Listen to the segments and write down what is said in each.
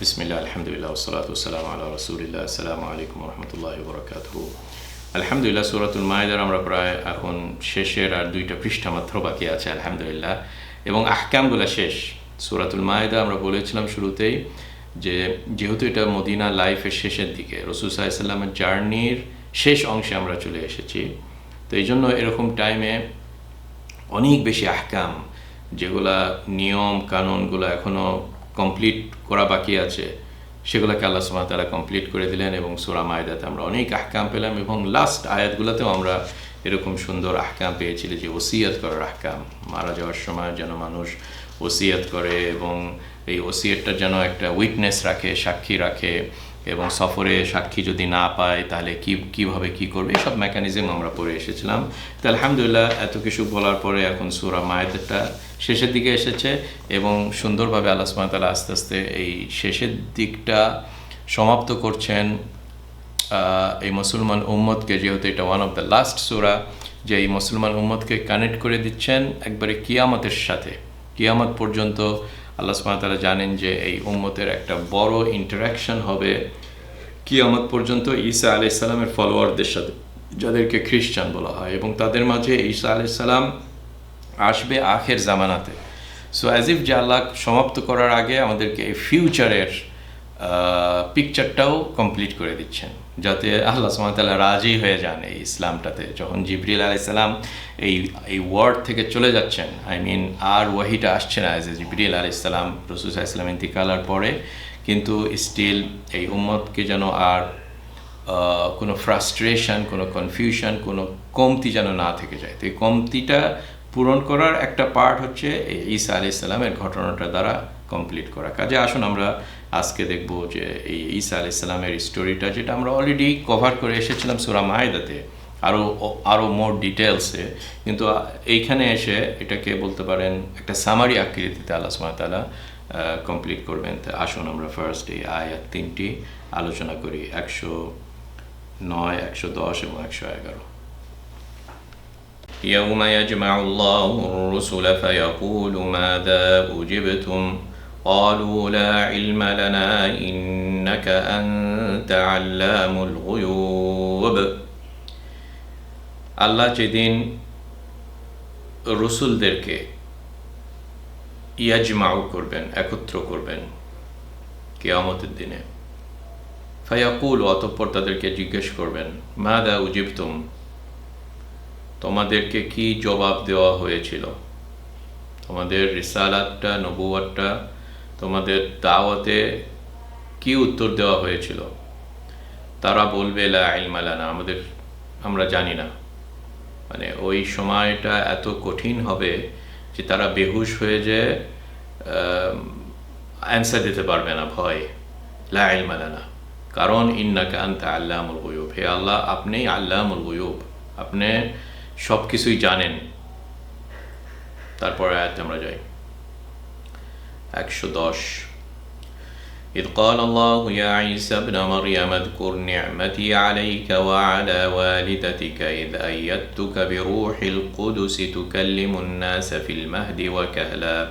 বিসমিল্লাহ আলহামদুলিল্লাহ ওসলাত ওসালাম আল্লাহ রসুলিল্লাহ আসসালামু আলাইকুম রহমতুল্লাহ বরকাত আলহামদুলিল্লাহ সুরাতুল মায়েদার আমরা প্রায় এখন শেষের আর দুইটা পৃষ্ঠা মাত্র বাকি আছে, আলহামদুলিল্লাহ। এবং আহকামগুলো শেষ। সুরাতুল মায়েদা আমরা বলেছিলাম শুরুতেই যে, যেহেতু এটা মদিনা লাইফের শেষের দিকে, রসুল সাল্লামের জার্নির শেষ অংশে আমরা চলে এসেছি। তো এই জন্য এরকম টাইমে অনেক বেশি আহকাম, যেগুলা নিয়ম, কানুনগুলো এখনও কমপ্লিট করা বাকি আছে, সেগুলোকে আল্লাহ সুমা তারা কমপ্লিট করে দিলেন এবং সুরা মায়দাতে আমরা অনেক আহকাম পেলাম এবং লাস্ট আয়াতগুলোতেও আমরা এরকম সুন্দর আহকাম পেয়েছিল যে ওসিয়াত করার আহকাম, মারা যাওয়ার সময় যেন মানুষ ওসিয়াত করে এবং এই ওসিয়াতটা যেন একটা উইটনেস রাখে, সাক্ষী রাখে এবং সফরে সাক্ষী যদি না পায়, তাহলে কি, কীভাবে কি করবে? সব মেকানিজম আমরা পড়ে এসেছিলাম। তো আলহামদুলিল্লাহ, এত কিছু বলার পরে এখন সুরা মায়েদটা শেষের দিকে এসেছে এবং সুন্দরভাবে আল্লাহ সুমাতালা আস্তে আস্তে এই শেষের দিকটা সমাপ্ত করছেন। এই মুসলমান উম্মতকে যেহেতু এটা ওয়ান অফ দ্য লাস্ট সুরা, যে এই মুসলমান উম্মতকে কানেক্ট করে দিচ্ছেন একবারে কিয়ামতের সাথে। কিয়ামত পর্যন্ত আল্লাহ সুমাতালা জানেন যে এই উম্মতের একটা বড় ইন্টারাকশন হবে কিয়ামত পর্যন্ত ঈসা আলি সাল্লামের ফলোয়ারদের সাথে, যাদেরকে খ্রিস্টান বলা হয়, এবং তাদের মাঝে ঈসা আলি সাল্লাম আসবে আখের জামানাতে। সো অ্যাজ ইফ যে আল্লাহ সমাপ্ত করার আগে আমাদেরকে এই ফিউচারের পিকচারটাও কমপ্লিট করে দিচ্ছেন। যাতে আল্লাহ সুমতাল্লাহ রাজি হয়ে যান এই ইসলামটাতে। যখন জিবরিল আলাইসাল্লাম এই এই ওয়ার্ড থেকে চলে যাচ্ছেন আই মিন আর ওয়াহিটা আসছে না এ জিবরিল আলাইসাল্লাম রসুল ইসলাম ইন্তিকালার পরে, কিন্তু স্টিল এই উম্মতকে যেন আর কোনো ফ্রাস্ট্রেশন কোনো কনফিউশন কোনো কমতি যেন না থেকে যায়। তো এই কমতিটা পূরণ করার একটা পার্ট হচ্ছে এই ঈসা আলি ইসলামের ঘটনাটা দ্বারা কমপ্লিট করা। কাজে আসুন আমরা আজকে দেখব যে এই ঈসা আলি ইসলামের স্টোরিটা যেটা আমরা অলরেডি কভার করে এসেছিলাম সুরা মায়দাতে আরও আরও মোর ডিটেলসে কিন্তু এইখানে এসে এটাকে বলতে পারেন একটা সামারি আকৃতিতে আল্লাহ সুমাতালা কমপ্লিট করবেন তো আসুন আমরা ফার্স্ট এই আয়াত তিনটি আলোচনা করি একশো নয় একশো দশ এবং একশো এগারো يوم يجمع الله الرسل فيقول ماذا أجبتم قالوا لا علم لنا إنك أنت علام الغيوب আল্লাহ যেদিন রসুলদেরকে ইয়াজমাউ করবেন একত্র করবেন কেয়ামতের দিনে ফায়াকুল অতঃপর তাদেরকে জিজ্ঞেস করবেন মাদা উজিবতুম তোমাদেরকে কি জবাব দেওয়া হয়েছিল তোমাদের রিসালাতটা নবুয়ারটা তোমাদের দাওয়াতে কি উত্তর দেওয়া হয়েছিল? তারা বলবে, লা ইলমালানা আমাদের, আমরা জানি না। মানে ওই সময়টা এত কঠিন হবে যে তারা বেহুশ হয়ে যে অ্যান্সার দিতে পারবে না, ভয়। লা ইলমালানা কারণ, ইন্নাকা আন্তা আল্লামুল গয়ুব। হে আল্লাহ, আপনি আল্লামুল গয়ুব। আপনি সব কিছুই জানেন। তারপরে আয়াতে আমরা যাই। একশো দশ إذ قال الله يا عيسى ابن مريم اذكر نعمتي عليك وعلى والدتك إذ أيدتك بروح القدس تكلم الناس في المهد وكهلا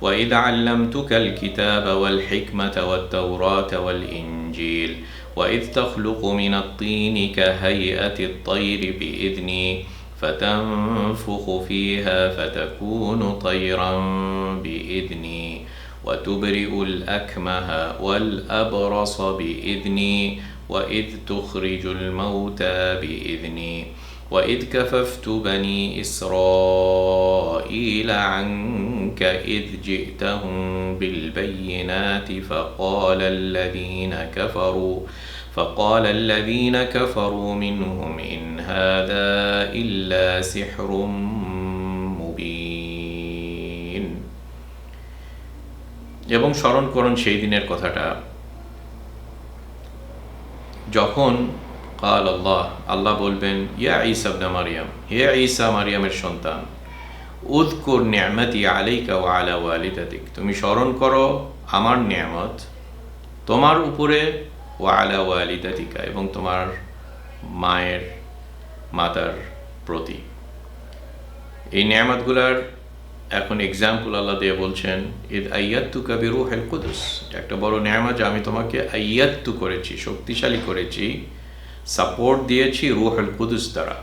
وإذ علمتك الكتاب والحكمة والتوراة والإنجيل وإذ تخلق من الطين كهيئة الطير بإذني فتنفخ فيها فتكون طيرا بإذني وتبرئ الأكمه والأبرص بإذني وإذ تخرج الموتى بإذني وإذ كففت بني إسرائيل عنك إذ جئتهم بالبينات فقال الذين كفروا فقال الذين كفروا منهم إن هذا إلا سحر এবং স্মরণ করুন সেই দিনের কথাটা। যখন কাল আল্লাহ আল্লাহ বলবেন, ইয়া ঈসাবনা মারিয়াম, হে ঈসা মারিয়ামের সন্তান উদকুর নিয়ামতি আলাইকা ও আলা ওয়ালিদাতিক, তুমি স্মরণ করো আমার নিয়ামত তোমার উপরে ও আলা ওয়ালিদাতিকা এবং তোমার মায়ের মাতার প্রতি। এই নিয়ামতগুলার এখন এক্সাম্পল আল্লাহ দিয়ে বলছেন, ইদ আইয়াত্তু কাবিরু হেল কুদুস। একটা বড় ন্যায়ামা যে আমি তোমাকে আইয়াত্তু করেছি, শক্তিশালী করেছি সাপোর্ট দিয়েছি রুহেল কুদুস দ্বারা,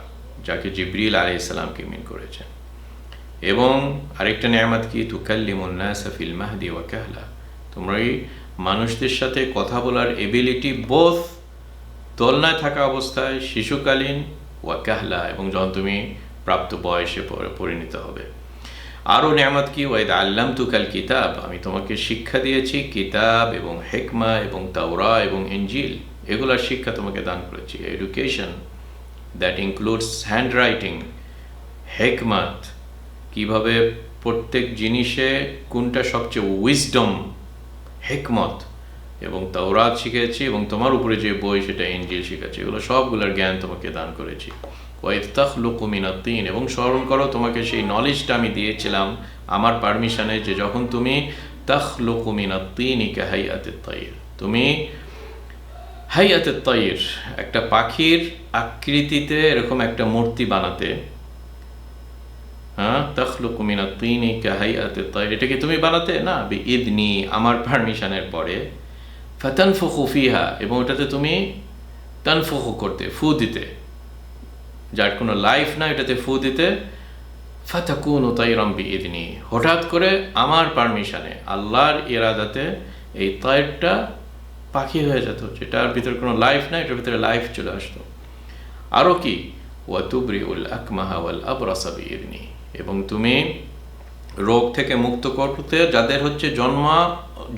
যাকে জিবরিল আলি ইসলামকে মিন করেছেন। এবং আরেকটা নিয়ামত কি? তুকাল্লিমুন্নাস ফিল মাহদি ওয়া কাহলা। তোমরা এই মানুষদের সাথে কথা বলার এবিলিটি বোথ দোলনায় থাকা অবস্থায়, শিশুকালীন, ওয়া কাহলা, এবং যখন তুমি প্রাপ্ত বয়সে পরে, পরিণত হবে। আরও নিয়ামত কি? ওয়াইদ আল্লাম তুকাল কিতাব আমি তোমাকে শিক্ষা দিয়েছি, কিতাব এবং হেকমা এবং তাওরা এবং ইঞ্জিল এগুলার শিক্ষা তোমাকে দান করেছি। Education that includes hand writing হেকমাত, কীভাবে প্রত্যেক জিনিসে কোনটা সবচেয়ে উইজডম হেকমত এবং তাওরাত শিখেছি এবং তোমার উপরে যে বই, সেটা ইঞ্জিল শিখেছি। এগুলো সবগুলোর জ্ঞান তোমাকে দান করেছি। ওয়াইফতাহ লুকুমিনাত্তিন এবং স্মরণ করো, তোমাকে সেই নলেজটা আমি দিয়েছিলাম, আমার পারমিশনে যে যখন তুমি তাহ লুকুমিনাত্তিন ইকে হাইয়াতে তাইর, তুমি হাইয়াতে তৈর একটা পাখির আকৃতিতে এরকম একটা মূর্তি বানাতে হ্যাঁ তখলুকু মিনাত্তিন ইকে হাইয়াতে তৈর এটাকে তুমি বানাতে? না বি ইদনি আমার পারমিশনের পরে, ফাতানফুখু ফিহা, এবং ওটাতে তুমি তানফুখু করতে, ফু দিতে। যার কোনো লাইফ না এটাতে ফু দিতে, ফাতাকুন বি ইদনি হঠাৎ করে আমার পারমিশনে আল্লাহর ইরাদাতে এই তয়েরটা পাখি হয়ে যেত, যেটার ভিতরে কোনো লাইফ নাই এটার ভিতরে লাইফ চলে আসতো। আরও কি? ওয়াতুবরি উল আকমাহা ওয়াল আবরাসা বি ইদনি এবং তুমি রোগ থেকে মুক্ত করতে, যাদের হচ্ছে জন্ম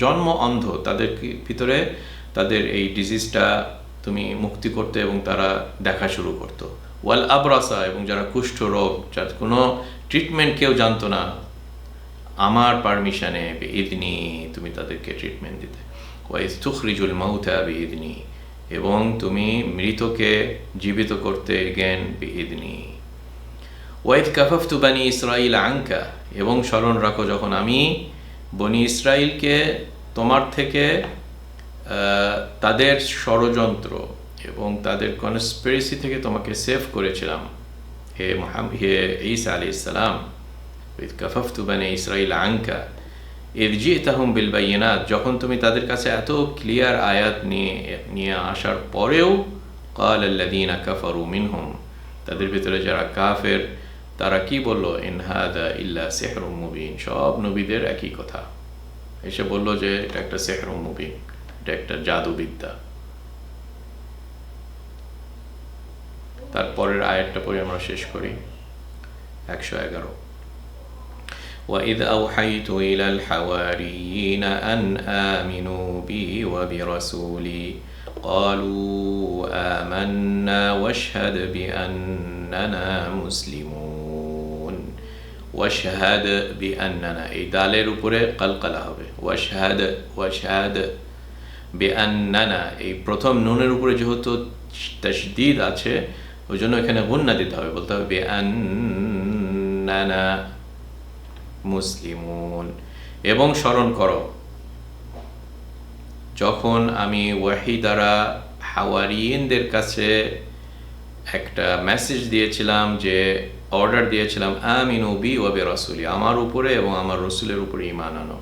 জন্ম অন্ধ, তাদের ভিতরে তাদের এই ডিজিজটা তুমি মুক্তি করতে এবং তারা দেখা শুরু করতো। ওয়াল আবরাসা, এবং যারা কুষ্ঠ রোগ, যার কোনো ট্রিটমেন্ট কেউ জানতো না, আমার পারমিশনে ইদনি তুমি তাদেরকে ট্রিটমেন্ট দিতে। ওয়াইজ তুখরিজুল মাউতা ইদনি এবং তুমি মৃতকে জীবিত করতে জ্ঞান ইদনি ওয়াইদ কাফাফতু বানি ইসরাইল আঙ্কা এবং স্মরণ রাখো, যখন আমি বনি ইসরাইলকে তোমার থেকে তাদের ষড়যন্ত্র এবং তাদের কনস্পিরেসি থেকে তোমাকে সেভ করেছিলাম। হে মহাম, হে ঈসা আলি ইসলাম ওয়াইদ কাফাফতু বানি ইসরাইল আঙ্কা ইরজি তাহম বিল বাইনাত যখন তুমি তাদের কাছে এত ক্লিয়ার আয়াত নিয়ে নিয়ে আসার পরেও কাল আল্লাদিনা কাফারু মিনহুম তাদের ভিতরে যারা কাফের, তারা কি বলল? ইনহাদা ইল্লা সেহরুম মুবিন সব নবীদের একই কথা। এসে বলল যে, এটা একটা সেহরুম মুবিন, এটা একটা জাদুবিদ্যা। তারপরের আয়াতটা পরে আমরা শেষ করি একশো এগারো وإذ أوحيت إلى الحواريين أن آمنوا بي وبرسولي قالوا آمنا واشهد بأننا مسلمون ওয়াশহাদ বি আন্নানা এই দালের উপরে কালকালা হবে ওয়াশহাদ ওয়াশহাদ বি আন্নানা এই প্রথম নুনের উপরে যেহেতু তশদিদ আছে ওই জন্য এখানে গুন্না দিতে হবে, বলতে হবে আন্নানা মুসলিমুন। এবং স্মরণ করো, যখন আমি ওয়াহি দ্বারা হাওয়ারিয়নদের কাছে একটা মেসেজ দিয়েছিলাম, যে অর্ডার দিয়েছিলাম, আমিন বি ওয়াবে রসুলি, আমার উপরে এবং আমার রসুলের উপরে ইমান আনো।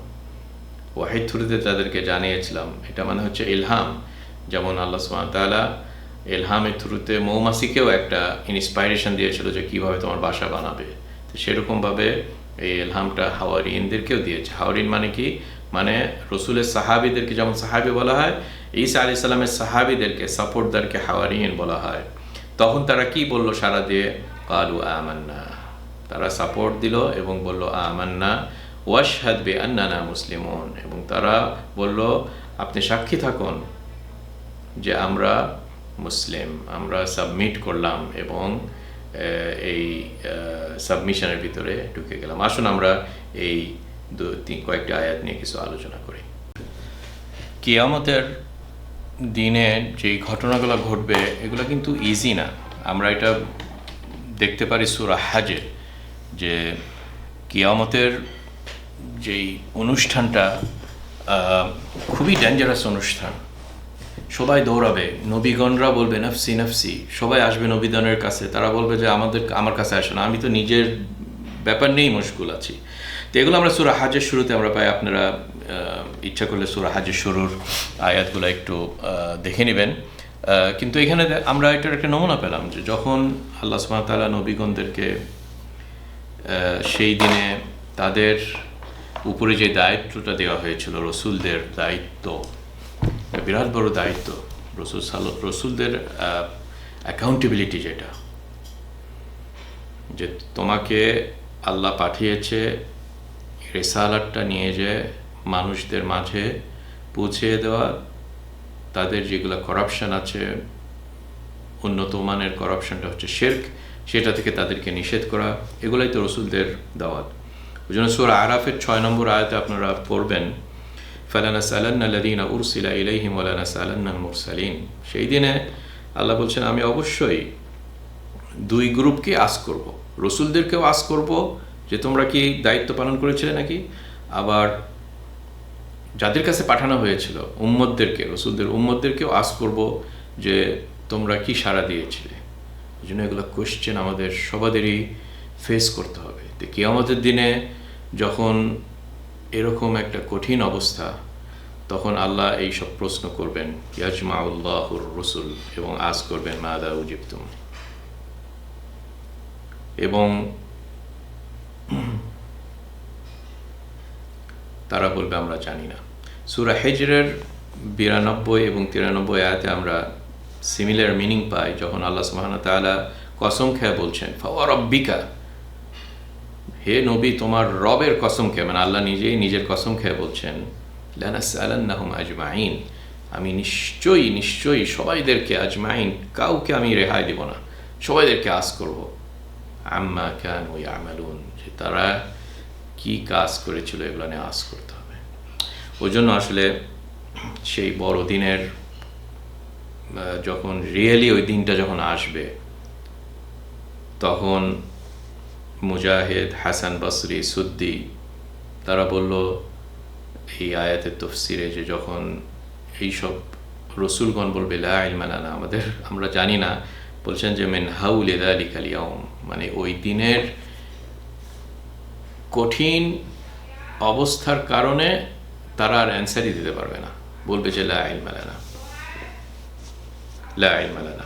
ওয়াহিদ থ্রুতে তাদেরকে জানিয়েছিলাম, এটা মানে হচ্ছে ইলহাম। যেমন আল্লাহ সুমাতালা ইলহামের থ্রুতে মৌমাছিকেও একটা ইন্সপাইরেশন দিয়েছিল যে কীভাবে তোমার বাসা বানাবে। তো সেরকমভাবে এই এলহামটা হাওয়ারিনদেরকেও দিয়েছে। হাওয়ারিন মানে কি? মানে রসুলের সাহাবিদেরকে, যেমন সাহাবি বলা হয়, ঈসা আলি সাল্লামের সাহাবিদেরকে, সাপোর্টদারকে হাওয়ারিন বলা হয়। তখন তারা কি বলল সারা দিয়ে? কালু আমান্না। তারা সাপোর্ট দিল এবং বলল, আমান্না, ওয়াশহাদ বে আন্নানা মুসলিমন। এবং তারা বলল, আপনি সাক্ষী থাকুন যে আমরা মুসলিম। আমরা সাবমিট করলাম এবং এই সাবমিশনের ভিতরে ঢুকে গেলাম। আসুন আমরা এই দু, তিন, কয়েকটা আয়াত নিয়ে কিছু আলোচনা করি। কিয়ামতের দিনে যেই ঘটনাগুলো ঘটবে, এগুলো কিন্তু ইজি না। আমরা এটা দেখতে পারি সুরা হাজে যে কিয়ামতের যেই অনুষ্ঠানটা খুবই ডেঞ্জারাস অনুষ্ঠান। সবাই দৌড়াবে। নবীগণরা বলবে, নফসি নফসি। সবাই আসবে নবীগণের কাছে। তারা বলবে যে, আমাদের, আমার কাছে আসে না আমি তো নিজের ব্যাপার নিয়েই মুশকুল আছি। তো এগুলো আমরা সুরা হাজের শুরুতে আমরা পাই। আপনারা ইচ্ছা করলে সুরা হাজের শুরুর আয়াতগুলো একটু দেখে নেবেন। কিন্তু এখানে আমরা এটার একটা নমুনা পেলাম যে, যখন আল্লাহ সুবহানাহু নবীগণদেরকে সেই দিনে তাদের উপরে যে দায়িত্বটা দেওয়া হয়েছিল, রসুলদের দায়িত্ব বিরাট বড় দায়িত্ব রসুল সাল রসুলদের অ্যাকাউন্টেবিলিটি যেটা। যে তোমাকে আল্লাহ পাঠিয়েছে রেসালাটটা নিয়ে যে মানুষদের মাঝে পৌঁছে দেওয়া, তাদের যেগুলো করাপশন আছে, উন্নত মানের করাপশনটা হচ্ছে শেরক সেটা থেকে তাদেরকে নিষেধ করা, এগুলাই তো রসুলদের দাওয়াত। ওই জন্য সুরা আরাফের ছয় নম্বর আয়তে আপনারা পড়বেন ফালানা সালান্না লাদিনা উরসিলা ইলাইহিম ওয়ালানা সালান্নাল মুরসালিন সেই দিনে আল্লাহ বলছেন, আমি অবশ্যই দুই গ্রুপকে আস করব। রসুলদেরকেও আস করব যে তোমরা কি দায়িত্ব পালন করেছিলে নাকি? আবার যাদের কাছে পাঠানো হয়েছিল উম্মদদেরকে রসুলদের উম্মদদেরকেও আস করব যে তোমরা কি সাড়া দিয়েছিলে। এই জন্য এগুলো কোশ্চেন আমাদের সবাদেরই ফেস করতে হবে। তো কিয়ামতের দিনে যখন এরকম একটা কঠিন অবস্থা, তখন আল্লাহ এই সব প্রশ্ন করবেন, ইয়াজমাউল্লাহুর রসুল এবং আজ করবেন, মাদা উজিবতুম এবং তারা বলবে, আমরা জানি না। সুরা হেজরের বিরানব্বই এবং তিরানব্বই আয়াতে আমরা সিমিলার মিনিং পাই, যখন আল্লাহ সুবহান তাআলা কসম খেয়ে বলছেন, ফাওয়া রব্বিকা হে নবী, তোমার রবের কসম খেয়ে মানে আল্লাহ নিজেই নিজের কসম খেয়ে বলছেন আজমাইন। আমি নিশ্চয়ই নিশ্চয়ই সবাইদেরকে আজমাইন, কাউকে আমি রেহাই দিব না, সবাইদেরকে আস করব। আম্মা কান ওই আমালুন যে তারা কি কাজ করেছিল এগুলো নিয়ে আস করতে হবে। ওই জন্য আসলে সেই বড় দিনের যখন রিয়েলি ওই দিনটা যখন আসবে, তখন মুজাহিদ, হাসান বসরি, সুদ্দি, তারা বলল, এই আয়াতের তফসিরে যে যখন এইসব রসুলগণ বলবে, লা ইলমা আমাদের, আমরা জানি না, বলছেন যে, মেন হাউল এদালিক আলিয়াউম মানে ওই দিনের কঠিন অবস্থার কারণে তারা আর অ্যান্সারই দিতে পারবে না। বলবে যে, লা ইলমা লানা লা ইলমা লানা।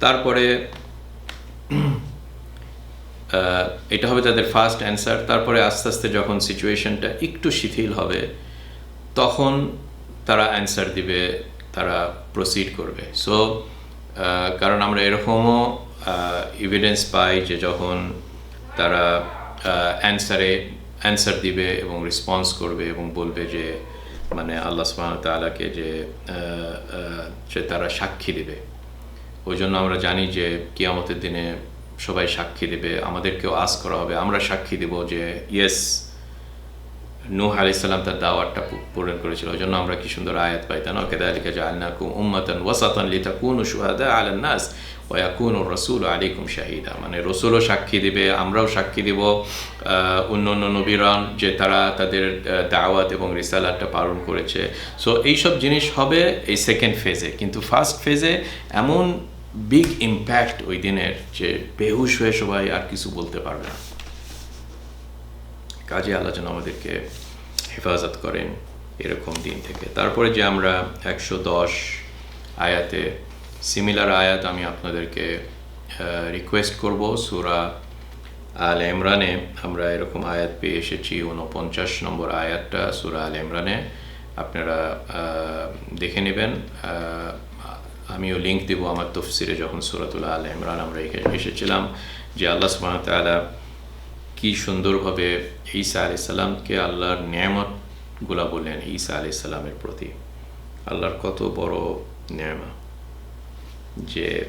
তারপরে এটা হবে তাদের ফার্স্ট অ্যান্সার তারপরে আস্তে আস্তে যখন সিচুয়েশনটা একটু শিথিল হবে তখন তারা অ্যান্সার দিবে তারা প্রসিড করবে। সো কারণ আমরা এরকমও এভিডেন্স পাই যে যখন তারা অ্যান্সারে অ্যান্সার দিবে এবং রেসপন্স করবে এবং বলবে যে মানে আল্লাহ আহ, আহ, যে তারা সাক্ষী দেবে। ওই জন্য আমরা জানি যে কিয়ামতের দিনে সবাই সাক্ষী দেবে, আমাদেরকেও আস করা হবে, আমরা সাক্ষী দেব যে ইয়েস নূহ আলাইসাল্লাম তার দাওয়াতটা পূরণ করেছিল। ওই জন্য আমরা কি সুন্দর আয়াত পাইতাম কেদালিকা জাআলনাকুম উম্মাতান ওয়াসাতান লিতাকুনু শুহাদা আলান নাস ওয়া ইয়াকুনু রাসূল আলাইকুম শাহিদা। মানে রসুলও সাক্ষী দিবে, আমরাও সাক্ষী দিব। অন্য অন্য নবীরান যে তারা তাদের দাওয়াত এবং রিসালাতটা পালন করেছে। সো এইসব জিনিস হবে এই সেকেন্ড ফেজে কিন্তু ফার্স্ট ফেজে এমন বিগ ইম্প্যাক্ট ওই দিনের যে বেহুশ হয়ে সবাই আর কিছু বলতে পারবে না। কাজে আল্লাহ যেন আমাদেরকে হেফাজত করেন এরকম দিন থেকে। তারপরে যে আমরা একশো দশ আয়াতে সিমিলার আয়াত আমি আপনাদেরকে রিকোয়েস্ট করব, সুরা আল ইমরানে। আমরা এরকম আয়াত পেয়ে এসেছি উনপঞ্চাশ নম্বর আয়াতটা সুরা আল ইমরানে। আপনারা দেখে নেবেন আমিও লিঙ্ক দেবো আমার তফসিরে যখন সুরাতুল আল ইমরান আমরা এসেছিলাম যে আল্লাহ তাআলা কি সুন্দরভাবে ঈসা আলি সাল্লামকে আল্লাহর নিয়ামতগুলা বললেন ঈসা আলি সাল্লামের প্রতি আল্লাহর কত বড় নিয়ামত যে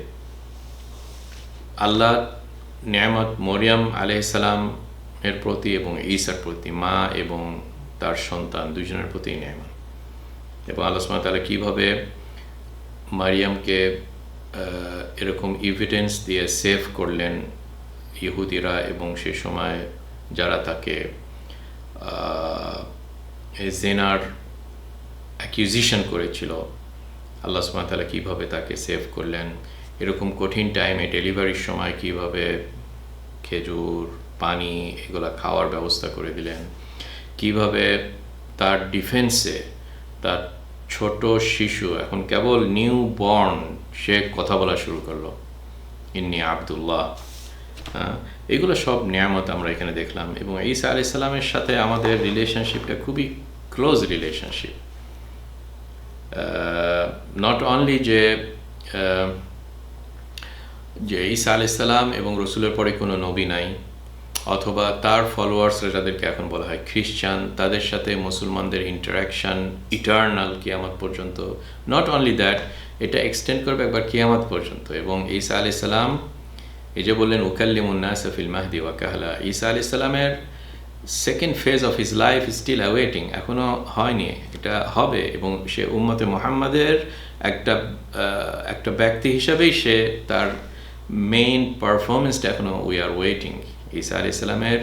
আল্লাহ নিয়ামত মরিয়াম আলাইসালাম এর প্রতি এবং ঈসার প্রতি মা এবং তার সন্তান দুজনের প্রতি নিয়ামত এবং আল্লাহ তাআলা কীভাবে মারিয়ামকে এরকম ইভিডেন্স দিয়ে সেভ করলেন ইহুদিরা এবং সে সময় যারা তাকে জেনার অ্যাকিউজিশন করেছিল, আল্লাহ তাআলা কীভাবে তাকে সেভ করলেন, এরকম কঠিন টাইমে ডেলিভারির সময় কীভাবে খেজুর, পানি এগুলা খাওয়ার ব্যবস্থা করে দিলেন, কীভাবে তার ডিফেন্সে তার ছোট শিশু এখন কেবল নিউ বর্ন সে কথা বলা শুরু করল। ইন্নি আবদুল্লাহ। হ্যাঁ, এগুলো সব নিয়ামত আমরা এখানে দেখলাম এবং ঈসা আলি সাল্লামের সাথে আমাদের রিলেশনশিপটা খুবই ক্লোজ রিলেশনশিপ নট অনলি যে যে ঈসা আলি সাল্লাম এবং রসুলের পরে কোনো নবী নাই অথবা তার ফলোয়ার্সরা যাদেরকে এখন বলা হয় খ্রিস্টান তাদের সাথে মুসলমানদের ইন্টারাকশন ইটার্নাল কিয়ামত পর্যন্ত। নট অনলি দ্যাট এটা এক্সটেন্ড করবে একবার কিয়ামত পর্যন্ত। এবং ঈসা আলি সাল্লাম এই যে বললেন উকাল্লিমুন্না সফিল মাহদি ওয়াকাহলা ঈসা আলি সাল্লামের second phase of his life still awaiting এখনও হয়নি, এটা হবে। এবং সে উম্মতে মোহাম্মদের একটা একটা ব্যক্তি হিসাবেই সে তার মেইন পারফরমেন্সটা এখনও উই আর ওয়েটিং ঈসা আলি সাল্লামের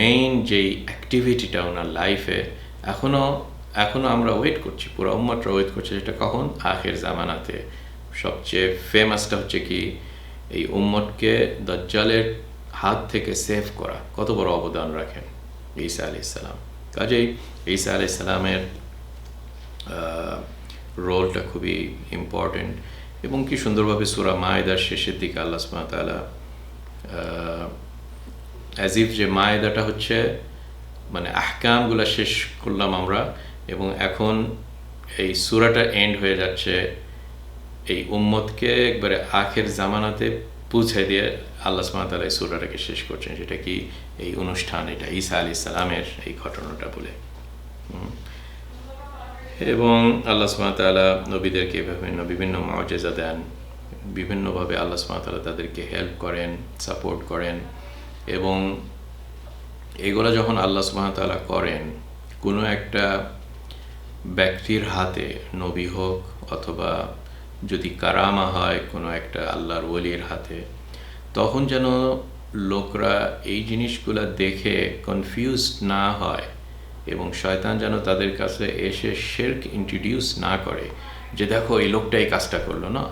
মেইন যেই অ্যাক্টিভিটিটা ওনার লাইফে এখনও এখনও আমরা ওয়েট করছি, পুরো উম্মতরা ওয়েট করছে সেটা কখন? আখের জামানাতে। সবচেয়ে ফেমাসটা হচ্ছে কি, এই উম্মতকে দজ্জালের হাত থেকে সেভ করা। কত বড় অবদান রাখেন ঈসা আলি ইসলাম কাজেই ঈসা আলি ইসলামের রোলটা খুবই ইম্পর্টেন্ট এবং কি সুন্দরভাবে সুরা মায়েদার শেষের দিকে আল্লাহ সুমাতালা অ্যাজ ইফ যে মায়েদাটা হচ্ছে মানে আহকামগুলো শেষ করলাম আমরা, এবং এখন এই সুরাটা এন্ড হয়ে যাচ্ছে এই উম্মতকে একবারে আখের জামানাতে পৌঁছে দিয়ে আল্লাহ সুমাতালা এই সুরাটাকে শেষ করছেন। সেটা কি? এই অনুষ্ঠান, এটা ঈসা আলি সালামের এই ঘটনাটা বলে। এবং আল্লাহ সুমাতালা নবীদেরকে বিভিন্ন বিভিন্ন মর্যাদা দেন, বিভিন্নভাবে আল্লাহ সুমাতালা তাদেরকে হেল্প করেন সাপোর্ট করেন। এবং এগুলো যখন আল্লাহ সুমাতালা করেন, কোনো একটা ব্যক্তির হাতে নবী হোক অথবা যদি কারামা হয় কোনো একটা আল্লাহর ওলির হাতে, তখন যেন লোকরা এই জিনিসগুলো দেখে কনফিউজ না হয় এবং শয়তান যেন তাদের কাছে এসে শেরক ইন্ট্রোডিউস না করে যে দেখো এই লোকটা এই কাজটা করল না।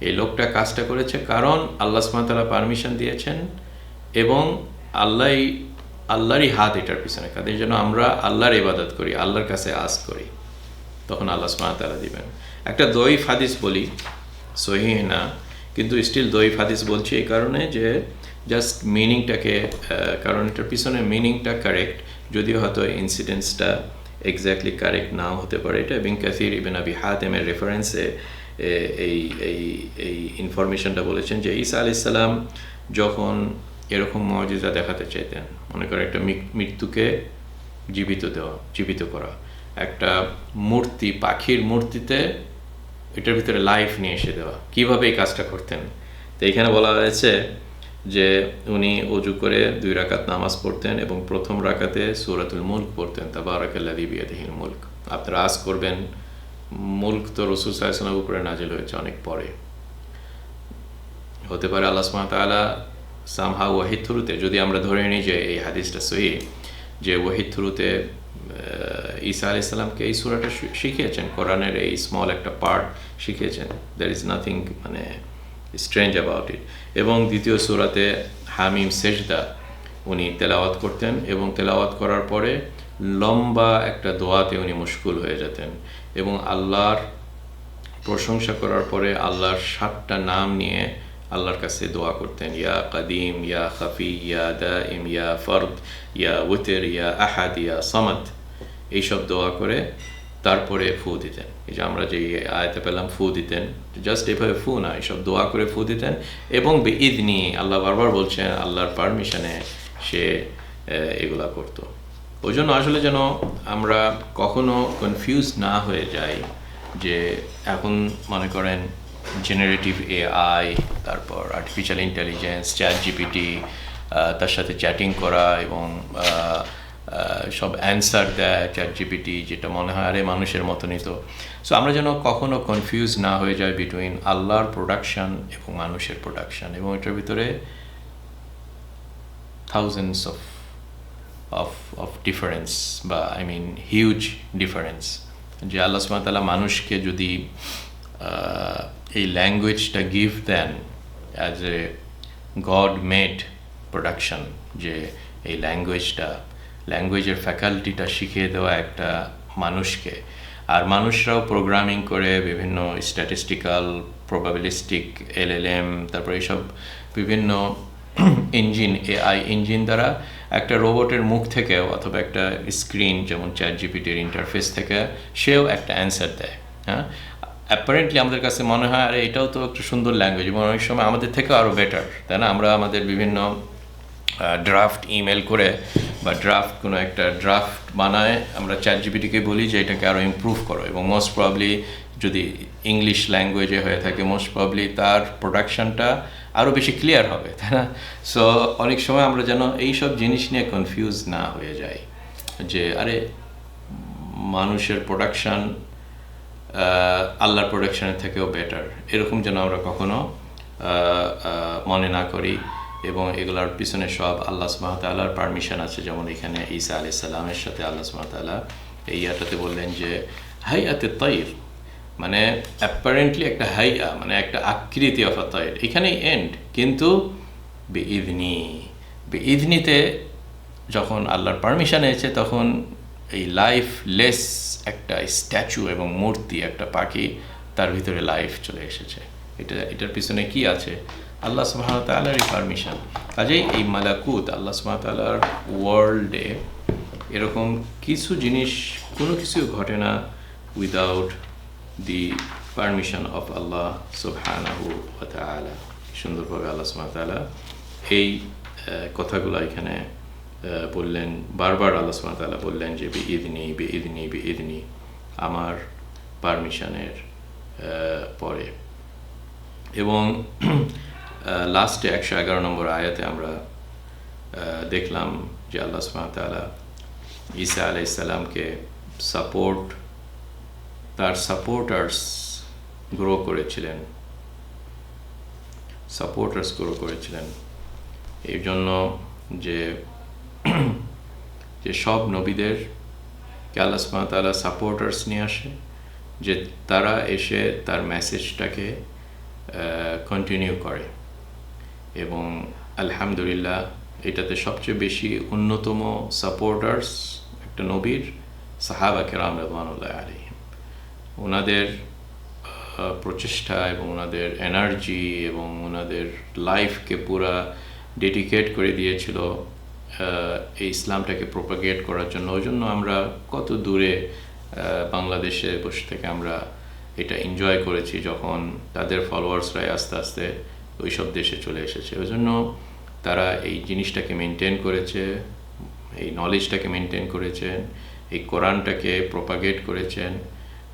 এই লোকটা কাজটা করেছে কারণ আল্লাহ সুমাতালা পারমিশন দিয়েছেন এবং আল্লাহ আল্লাহরই হাত এটার পিছনে কাদের যেন আমরা আল্লাহর ইবাদত করি, আল্লাহর কাছে আস করি। তখন আল্লাহ সুমাতালা দিবেন। একটা দইফ হাদিস বলি সহি না, কিন্তু স্টিল দইফ হাদিস বলছি এই কারণে যে জাস্ট মিনিংটাকে কারণ এটার পিছনে মিনিংটা কারেক্ট যদিও হয়তো ইনসিডেন্টসটা এক্স্যাক্টলি কারেক্ট নাও হতে পারে। এটা বিন কাসির ইবেন আবি হাত হাতেমের রেফারেন্সে এই এই এই ইনফরমেশনটা বলেছেন যে ঈসা আলাইসাল্লাম যখন এরকম মর্যাদা দেখাতে চাইতেন। মনে করে একটা মৃত্যুকে জীবিত দেওয়া, জীবিত করা। একটা মূর্তি, পাখির মূর্তিতে এটার ভিতরে লাইফ নিয়ে এসে দেওয়া। কীভাবে এই কাজটা করতেন? তো এখানে বলা হয়েছে যে উনি অজু করে দুই রাকাত নামাজ পড়তেন এবং প্রথম রাকাতে সুরাতুল মুল্ক পড়তেন তা বারাকাল্লাদি বিয়াদিহিল মুল্ক। আপনারা আজ করবেন, মুল্ক তো রসুল সাহেবের উপরে নাজিল হয়েছে অনেক পরে। হতে পারে আল্লাহ তাআলা সামহা ওয়াহিদ থ্রুতে যদি আমরা ধরে নিই যে এই হাদিসটা সহি, যে ওয়াহিদ থ্রুতে ঈসা আলি সাল্লামকে এই সুরাটা শিখিয়েছেন, কোরআনের এই স্মল একটা পার্ট শিখিয়েছেন। দ্যার ইজ নাথিং মানে স্ট্রেঞ্জ অ্যাবাউট ইট এবং দ্বিতীয় সুরাতে হামিম সেজদা, উনি তেলাওয়াত করতেন এবং তেলাওয়াত করার পরে লম্বা একটা দোয়াতে উনি মুশকুল হয়ে যেতেন। এবং আল্লাহর প্রশংসা করার পরে আল্লাহর সাতটা নাম নিয়ে আল্লাহর কাছে দোয়া করতেন, ইয়া কাদিম, ইয়া খাফি, ইয়া দাইম ইয়া ফর্দ, ইয়া উতের ইয়া আহাদ, ইয়া সামাদ। এইসব দোয়া করে তারপরে ফু দিতেন। এই যে আমরা যে আয়তে পেলাম, ফু দিতেন। জাস্ট এভাবে ফু না, এইসব দোয়া করে ফু দিতেন। এবং ঈদ নিয়ে আল্লাহ বারবার বলছেন, আল্লাহর পারমিশনে সে এগুলা করতো। ওই জন্য আসলে যেন আমরা কখনো কনফিউজ না হয়ে যাই যে এখন মনে করেন জেনারেটিভ এআই তারপর আর্টিফিশিয়াল ইন্টেলিজেন্স চ্যাট জিপিটি তার সাথে চ্যাটিং করা এবং সব অ্যান্সার দেয় চ্যাট জিপিটি যেটা মনে হয় আরে মানুষের মতনই তো। সো আমরা যেন কখনো কনফিউজ না হয়ে যায় বিটুইন আল্লাহর প্রোডাকশন এবং মানুষের প্রোডাকশন এবং এটার ভিতরে thousands of of of difference বা আই মিন হিউজ ডিফারেন্স যে আল্লাহ সুমাতাল্লাহ মানুষকে যদি এই ল্যাঙ্গুয়েজটা gift then as a God made production যে এই ল্যাঙ্গুয়েজটা ল্যাঙ্গুয়েজের ফ্যাকাল্টিটা শিখিয়ে দেওয়া একটা মানুষকে। আর মানুষরাও প্রোগ্রামিং করে বিভিন্ন স্ট্যাটিস্টিক্যাল প্রবাবিলিস্টিক এলএলএম তারপর এইসব বিভিন্ন ইঞ্জিন এআই ইঞ্জিন দ্বারা একটা রোবটের মুখ থেকে অথবা একটা স্ক্রিন যেমন চ্যাট জিপিটির ইন্টারফেস থেকে, সেও একটা অ্যান্সার দেয় হ্যাঁ? অ্যাপারেন্টলি আমাদের কাছে মনে হয়, আরে এটাও তো একটা সুন্দর ল্যাঙ্গুয়েজ এবং অনেক সময় আমাদের থেকেও আরও বেটার তাই না? আমরা আমাদের বিভিন্ন ড্রাফট ইমেল করে বা ড্রাফট কোনো একটা ড্রাফট বানায়, আমরা চ্যাট জিপিটিকে বলি যে এটাকে আরও ইমপ্রুভ করো, এবং মোস্ট প্রবলি যদি ইংলিশ ল্যাঙ্গুয়েজে হয়ে থাকে মোস্ট প্রবলি তার প্রোডাকশনটা আরও বেশি ক্লিয়ার হবে, তাই না? সো অনেক সময় আমরা যেন এইসব জিনিস নিয়ে কনফিউজ না হয়ে যাই, যে আরে মানুষের প্রোডাকশান আল্লাহর প্রোডাকশানের থেকেও বেটার এরকম যেন আমরা কখনো মনে না করি এবং এগুলোর পিছনে সব আল্লাহ সুমাতাল্লাহর পারমিশন আছে। যেমন এখানে ঈসা আলি সাল্লামের সাথে আল্লাহ সুমাতাল্লাহ এই ইয়াটাতে বললেন যে হাই আতে তৈর মানে অ্যাপারেন্টলি একটা হাইয়া মানে একটা আকৃতি অফ আ তৈর। এখানেই এন্ড কিন্তু বে ইদনি বে ইদনিতে যখন আল্লাহর পারমিশন এসেছে, তখন এই লাইফ লেস একটা স্ট্যাচু এবং মূর্তি, একটা পাখি তার ভিতরে লাইফ চলে এসেছে। এটা, এটার পিছনে কি আছে? আল্লাহ সুবাহতালারই পারমিশন কাজেই এই মালাকুত আল্লাহ সুবাহতালার ওয়ার্ল্ডে এরকম কিছু জিনিস, কোনো কিছু ঘটে না উইদাউট দি পারমিশন অফ আল্লাহ সুবহানাহু তালা সুন্দরভাবে আল্লাহ সুবাহতালা এই কথাগুলো এখানে বললেন, বারবার আল্লাহ সুবাহতালা বললেন যে বে ইদনি বে ইদনি বে ইদনি আমার পারমিশনের পরে। এবং লাস্টে একশো এগারো নম্বর আয়াতে আমরা দেখলাম যে আল্লাহ সুমাতালা ঈসা আলাইসাল্লামকে সাপোর্ট তার সাপোর্টার্স গ্রো করেছিলেন। সাপোর্টার্স গ্রো করেছিলেন। এই জন্য যে যে সব নবীদের আল্লাহ সুমাতালা সাপোর্টার্স নিয়ে আসে, যে তারা এসে তার মেসেজটাকে কন্টিনিউ করে। এবং আলহামদুলিল্লাহ, এটাতে সবচেয়ে বেশি অন্যতম সাপোর্টার্স একটা নবীর সাহাবা কেরাম রহমানুল্লাহ আলী ওনাদের প্রচেষ্টা এবং ওনাদের এনার্জি এবং ওনাদের লাইফকে পুরা ডেডিকেট করে দিয়েছিল এই ইসলামটাকে প্রোপাগেট করার জন্য। ওই জন্য আমরা কত দূরে বাংলাদেশে বসে থেকে আমরা এটা এনজয় করেছি যখন তাদের ফলোয়ার্সরাই আস্তে আস্তে ওই সব দেশে চলে এসেছে। ওই জন্য তারা এই জিনিসটাকে মেনটেন করেছে, এই নলেজটাকে মেনটেন করেছেন, এই কোরআনটাকে প্রোপাগেট করেছেন।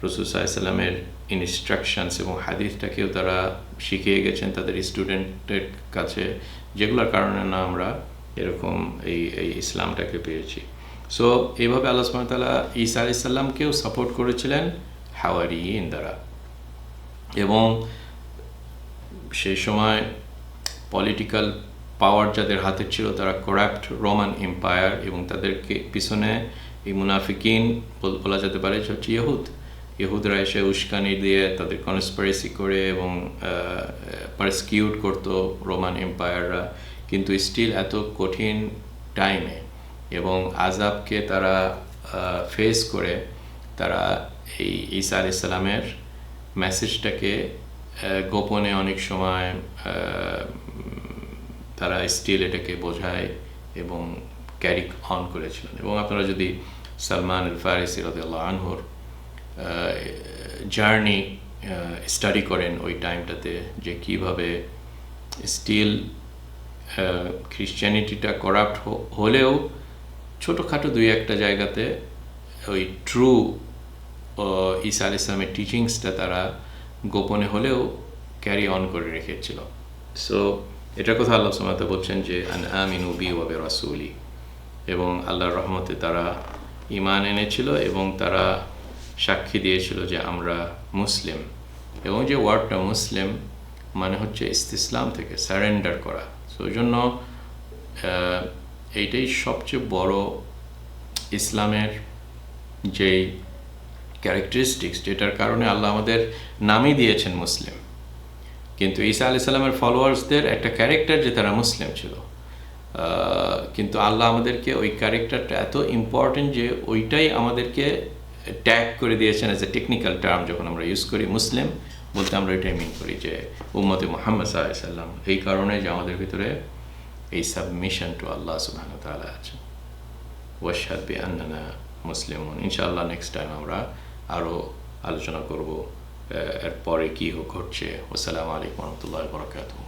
রসুল সাল্লামের ইনস্ট্রাকশনস এবং হাদিসটাকেও তারা শিখিয়ে গেছেন তাদের স্টুডেন্টের কাছে, যেগুলোর কারণে না আমরা এরকম এই এই ইসলামটাকে পেয়েছি। সো এইভাবে আল্লাহ সুমতাল্লাহ ঈসা আলাইসাল্লামকেও সাপোর্ট করেছিলেন হাওয়ারিন দ্বারা। এবং সেই সময় পলিটিক্যাল পাওয়ার যাদের হাতে ছিল, তারা করাপ্ট রোমান এম্পায়ার এবং তাদেরকে পিছনে এই মুনাফিকিন বলা যেতে পারে হচ্ছে ইহুদ। ইহুদরা এসে উস্কানি দিয়ে তাদের কনসপারেসি করে এবং পারসকিউট করতো রোমান এম্পায়াররা কিন্তু স্টিল এত কঠিন টাইমে এবং আজাবকে তারা ফেস করে তারা এই ঈসা আলাইসাল্লামের মেসেজটাকে গোপনে অনেক সময় তারা স্টিল এটাকে বোঝায় এবং ক্যারি অন করেছিলেন। এবং আপনারা যদি সালমান আল ফারিসি আনহুর জার্নি স্টাডি করেন ওই টাইমটাতে যে কীভাবে স্টিল খ্রিশ্চানিটিটা করাপ্ট হলেও ছোটোখাটো দুই একটা জায়গাতে ওই ট্রু ঈসা আল ইসলামের টিচিংসটা তারা গোপনে হলেও ক্যারি অন করে রেখেছিল। সো এটার কথা আল্লাহ সামাতে বলছেন যে আমিন উবি ওয়াবে রাসুলি এবং আল্লাহর রহমতে তারা ইমান এনেছিল এবং তারা সাক্ষী দিয়েছিল যে আমরা মুসলিম। এবং যে ওয়ার্ডটা মুসলিম মানে হচ্ছে ইস্তিসলাম থেকে সারেন্ডার করা। সো ওই জন্য এইটাই সবচেয়ে বড় ইসলামের যেই ক্যারেক্টারিস্টিক্স যেটার কারণে আল্লাহ আমাদের নামই দিয়েছেন মুসলিম। কিন্তু ঈসা আলি সাল্লামের ফলোয়ার্সদের একটা ক্যারেক্টার যে তারা মুসলিম ছিল। কিন্তু আল্লাহ আমাদেরকে ওই ক্যারেক্টারটা এত ইম্পর্টেন্ট যে ওইটাই আমাদেরকে ট্যাগ করে দিয়েছেন এজ এ টেকনিক্যাল টার্ম যখন আমরা ইউজ করি মুসলিম। বলতে আমরা এটাই মিন করি যে উম্মতে মোহাম্মদ সাল্লাম এই কারণে যে আমাদের ভিতরে এই সাবমিশন টু আল্লাহ সুবাহ তালা আছে। ওয়াশাদ বি আন্নানা মুসলিম ইনশাআল্লাহ নেক্সট টাইম আমরা আরও আলোচনা করব এরপরে কী ঘটছে। আসসালামু আলাইকুম রহমতুল্লাহ বরকাতুহ।